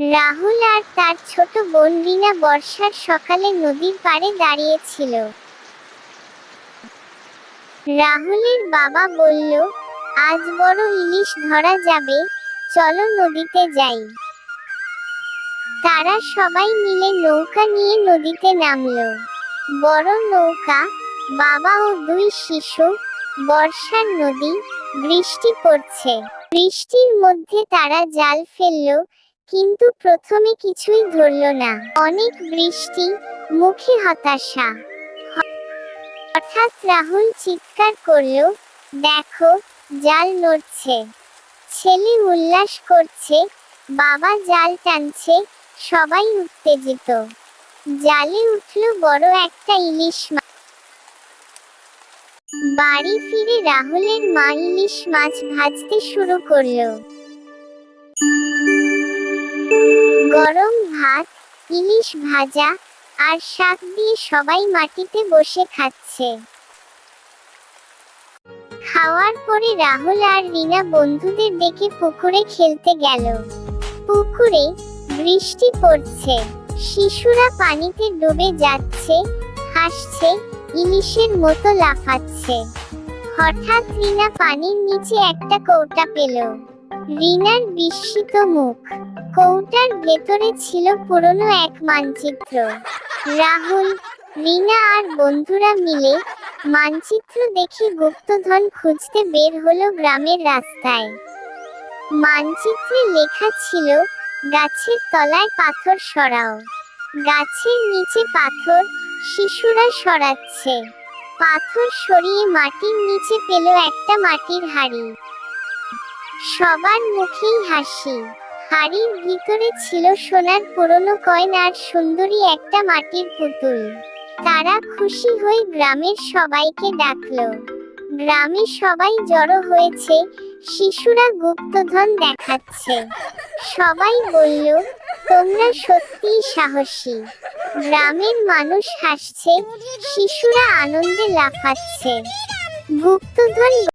রাহুল আর তার ছোট বোন রিনা বর্ষার সকালে নদীর পাড়ে দাঁড়িয়েছিল। রাহুলের বাবা বলল, আজ বড় ইলিশ ধরা যাবে, চলো নদীতে যাই। তারা সবাই মিলে নৌকা নিয়ে নদীতে নামলো। বড় নৌকা, বাবা ও দুই শিশু, বর্ষার নদী, বৃষ্টি পড়ছে। বৃষ্টির মধ্যে তারা জাল ফেলল কিন্তু প্রথমে কিছুই ধরল না। অনেক বৃষ্টি, মুখে হতাশা। হঠাৎ রাহুল চিৎকার করল, দেখো, জাল নড়ছে। ছেলে উল্লাস করছে, বাবা জাল টানছে, সবাই উত্তেজিত। জালে উঠল বড় একটা ইলিশ মাছ বাড়ি ফিরে রাহুলের মা ইলিশ মাছ ভাজতে শুরু করল। ইলিশ ভাজা আর শাক দিয়ে সবাই মাটিতে বসে খাচ্ছে। খাওয়ার পরে রাহুল আর রিনা বন্ধুদের দেখে পুকুরে খেলতে গেল। পুকুরে বৃষ্টি পড়ছে, শিশুরা পানিতে ডুবে যাচ্ছে, হাসছে, ইলিশের মতো লাফাচ্ছে। হঠাৎ রিনা পানির নিচে একটা কৌটা পেল। রিনার বিস্মিত মুখ। কৌটার ভেতরে ছিল পুরনো এক মানচিত্র। রাহুল, রিনা আর বন্ধুরা মিলে মানচিত্র দেখে গুপ্তধন খুঁজতে বের হলো গ্রামের রাস্তায়। মানচিত্রে লেখা ছিল, গাছের তলায় পাথর সরাও। গাছের নিচে পাথর, শিশুরা সরাচ্ছে। পাথর সরিয়ে মাটির নিচে পেল একটা মাটির হাড়ি। সবার মুখেই হাসি। হাড়ির ভিতরে ছিল সোনার পুরনো কয়েন আর সুন্দরী একটা মাটির পুতুল। তারা খুশি হয়ে গ্রামের সবাইকে ডাকলো। গ্রামে সবাই জড়ো হয়েছে, শিশুরা গুপ্তধন দেখাচ্ছে। সবাই বলল, তোমরা সত্যিই সাহসী। গ্রামের মানুষ হাসছে, শিশুরা আনন্দে লাফাচ্ছে। গুপ্তধন